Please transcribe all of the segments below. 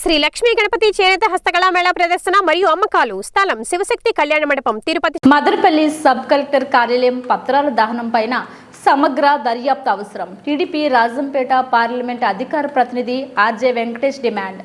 శ్రీ లక్ష్మీ గణపతి చేనేత హస్తకళా మేళా ప్రదర్శన మరియు అమ్మకాలు స్థలం శివశక్తి కళ్యాణ మండపం తిరుపతి మదర్పల్లి సబ్ కలెక్టర్ కార్యాలయం పత్రాల దహనం పైన సమగ్ర దర్యాప్తు అవసరం. టీడీపీ రాజంపేట పార్లమెంట్ అధికార ప్రతినిధి ఆర్జే వెంకటేష్ డిమాండ్.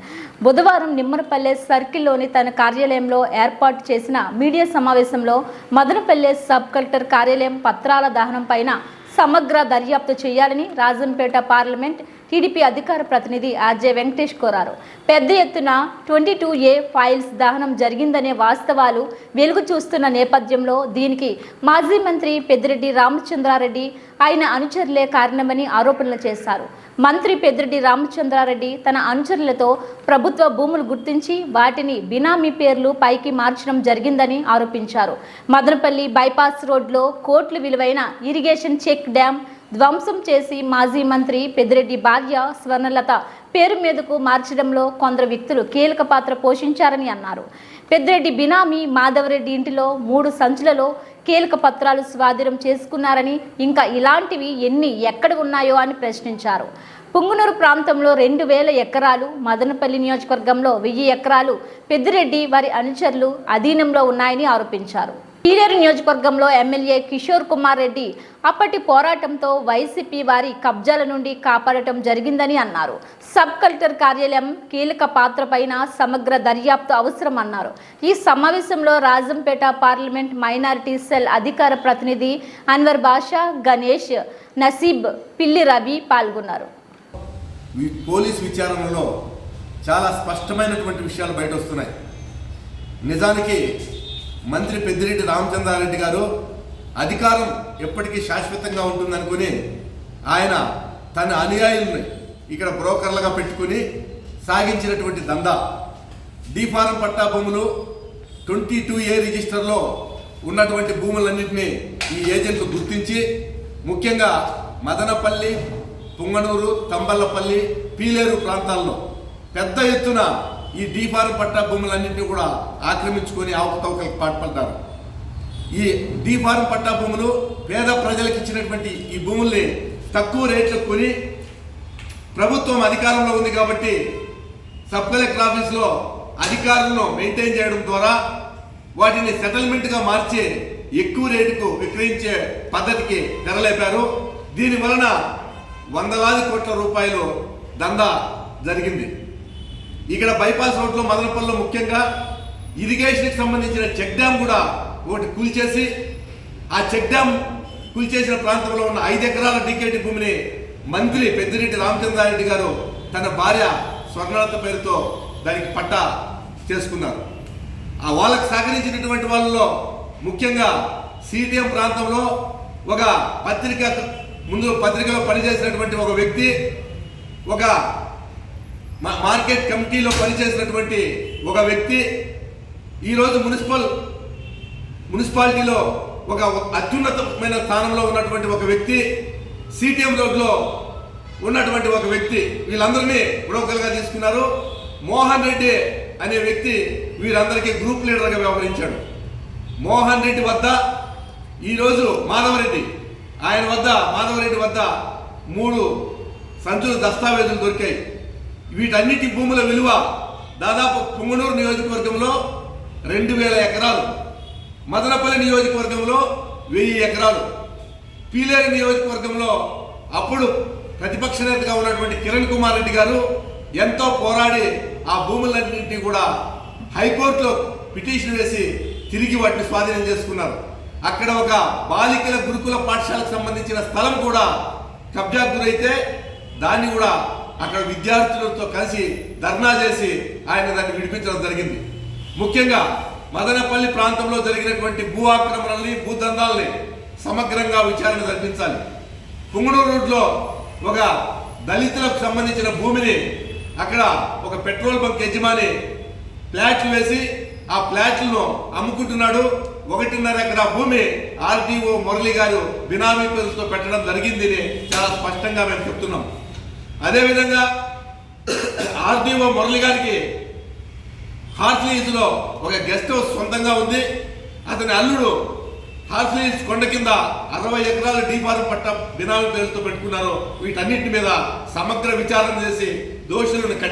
బుధవారం నిమ్మరపల్లె సర్కిల్లోని తన కార్యాలయంలో ఏర్పాటు చేసిన మీడియా సమావేశంలో మదనపల్లె సబ్ కలెక్టర్ కార్యాలయం పత్రాల దహనం పైన సమగ్ర దర్యాప్తు చేయాలని రాజంపేట పార్లమెంట్ టీడీపీ అధికార ప్రతినిధి ఆర్జే వెంకటేష్ కోరారు. పెద్ద ఎత్తున ట్వంటీ టూ ఏ ఫైల్స్ దహనం జరిగిందనే వాస్తవాలు వెలుగు చూస్తున్న నేపథ్యంలో దీనికి మాజీ మంత్రి పెద్దిరెడ్డి రామచంద్రారెడ్డి ఆయన అనుచరులే కారణమని ఆరోపణలు చేశారు. మంత్రి పెద్దిరెడ్డి రామచంద్రారెడ్డి తన అనుచరులతో ప్రభుత్వ భూములు గుర్తించి వాటిని బినామీ పేర్లు పైకి మార్చడం జరిగిందని ఆరోపించారు. మదనపల్లి బైపాస్ రోడ్లో కోట్లు విలువైన ఇరిగేషన్ చెక్ డ్యాం ధ్వంసం చేసి మాజీ మంత్రి పెద్దిరెడ్డి భార్య స్వర్ణలత పేరు మీదకు మార్చడంలో కొందరు వ్యక్తులు కీలక పాత్ర పోషించారని అన్నారు. పెద్దిరెడ్డి బినామీ మాధవరెడ్డి ఇంటిలో మూడు సంచులలో కీలక పత్రాలు స్వాధీనం చేసుకున్నారని ఇంకా ఇలాంటివి ఎన్ని ఎక్కడ ఉన్నాయో అని ప్రశ్నించారు. పుంగునూరు ప్రాంతంలో రెండు వేల ఎకరాలు మదనపల్లి నియోజకవర్గంలో వెయ్యి ఎకరాలు పెద్దిరెడ్డి వారి అనుచరులు అధీనంలో ఉన్నాయని ఆరోపించారు. పీలేరు నియోజకవర్గంలో ఎమ్మెల్యే కిషోర్ కుమార్ రెడ్డి అప్పటి పోరాటంతో వైసీపీ వారి కబ్జాల నుండి కాపాడటం జరిగిందని అన్నారు. సబ్ కలెక్టర్ కార్యాలయం కీలక పాత్ర పైన సమగ్ర దర్యాప్తు అవసరం అన్నారు. ఈ సమావేశంలో రాజంపేట పార్లమెంట్ మైనారిటీ సెల్ అధికార ప్రతినిధి అన్వర్ బాషా గణేష్ నసీబ్ పిల్లి రవి పాల్గొన్నారు. పోలీస్ విచారణలో చాలా స్పష్టమైనటువంటి విషయాలు బయట వస్తున్నాయి నిజానికి మంత్రి పెద్దిరెడ్డి రామచంద్రారెడ్డి గారు అధికారం ఎప్పటికీ శాశ్వతంగా ఉంటుందనుకుని ఆయన తన అనుయాయుల్ని ఇక్కడ బ్రోకర్లుగా పెట్టుకుని సాగించినటువంటి దందా. డీఫారం పట్టా భూములు ట్వంటీ టూ ఏ రిజిస్టర్లో ఉన్నటువంటి భూములన్నింటినీ ఈ ఏజెంట్లు గుర్తించి ముఖ్యంగా మదనపల్లి పుంగనూరు తంబల్లపల్లి పీలేరు ప్రాంతాల్లో పెద్ద ఎత్తున ఈ డీఫారం పట్టా భూములన్నింటినీ కూడా ఆక్రమించుకొని అవకతవకలకు పాటుపడ్డారు ఈ డీఫారం పట్టా భూములు పేద ప్రజలకు ఇచ్చినటువంటి ఈ భూముల్ని తక్కువ రేట్లకు కొని ప్రభుత్వం అధికారంలో ఉంది కాబట్టి సబ్ కలెక్టర్ ఆఫీస్లో అధికారులను మెయింటైన్ చేయడం ద్వారా వాటిని సెటిల్మెంట్గా మార్చి ఎక్కువ రేటుకు విక్రయించే పద్ధతికి తెరలేపారు. దీని వలన వందలాది కోట్ల రూపాయలు దందా జరిగింది. ఇక్కడ బైపాస్ రోడ్లో మదనపల్లిలో ముఖ్యంగా ఇరిగేషన్కి సంబంధించిన చెక్ డ్యామ్ కూడా ఒకటి కూల్చేసి ఆ చెక్ డ్యామ్ కూల్చేసిన ప్రాంతంలో ఉన్న ఐదు ఎకరాల డీకేటి భూమిని మంత్రి పెద్దిరెడ్డి రామచంద్రారెడ్డి గారు తన భార్య స్వర్ణలత పేరుతో దానికి పట్టా చేసుకున్నారు. ఆ వాళ్ళకు సహకరించినటువంటి వాళ్ళలో ముఖ్యంగా సిటిఎం ప్రాంతంలో ఒక పత్రిక ముందు పత్రికలో పనిచేసినటువంటి ఒక వ్యక్తి ఒక మార్కెట్ కమిటీలో పనిచేసినటువంటి ఒక వ్యక్తి ఈరోజు మున్సిపల్ మున్సిపాలిటీలో ఒక అత్యున్నతమైన స్థానంలో ఉన్నటువంటి ఒక వ్యక్తి సిటిఎం రోడ్లో ఉన్నటువంటి ఒక వ్యక్తి వీళ్ళందరినీ బ్రోకర్గా తీసుకున్నారు. మోహన్ రెడ్డి అనే వ్యక్తి వీరందరికీ గ్రూప్ లీడర్గా వ్యవహరించాడు. మోహన్ రెడ్డి వద్ద ఈరోజు మాధవరెడ్డి ఆయన వద్ద మాధవరెడ్డి వద్ద మూడు సంచులు దస్తావేజులు దొరికాయి. వీటన్నిటి భూముల విలువ దాదాపు పుంగనూరు నియోజకవర్గంలో రెండు వేల ఎకరాలు మదనపల్లి నియోజకవర్గంలో వెయ్యి ఎకరాలు పీలేరు నియోజకవర్గంలో అప్పుడు ప్రతిపక్ష నేతగా ఉన్నటువంటి కిరణ్ కుమార్ రెడ్డి గారు ఎంతో పోరాడి ఆ భూములన్నింటినీ కూడా హైకోర్టులో పిటిషన్ వేసి తిరిగి వాటిని స్వాధీనం చేసుకున్నారు. అక్కడ ఒక బాలికల గురుకుల పాఠశాలకు సంబంధించిన స్థలం కూడా కబ్జా గురైతే దాన్ని కూడా అక్కడ విద్యార్థులతో కలిసి ధర్నా చేసి ఆయన దాన్ని విడిపించడం జరిగింది. ముఖ్యంగా మదనపల్లి ప్రాంతంలో జరిగినటువంటి భూ ఆక్రమణల్ని భూదందాల్ని సమగ్రంగా విచారణ జరిపించాలి. పుంగనూరు రోడ్లో ఒక దళితులకు సంబంధించిన భూమిని అక్కడ ఒక పెట్రోల్ బంక్ యజమాని ఫ్లాట్లు వేసి ఆ ఫ్లాట్లను అమ్ముకుంటున్నాడు. ఒకటిన్నర ఎకర భూమి ఆర్టీఓ మురళి గారు బినామీ పేరుతో పెట్టడం జరిగింది చాలా స్పష్టంగా మేము చెప్తున్నాం. అదేవిధంగా ఆర్డీఓ మురళి గారికి హార్స్లీస్లో ఒక గెస్ట్ హౌస్ సొంతంగా ఉంది. అతని అల్లుడు హార్స్లీస్ కొండ కింద అరవై ఎకరాల డీఫారం పట్ట బినామీ పేరుతో పెట్టుకున్నారు వీటన్నిటి మీద సమగ్ర విచారణ చేసి దోషులను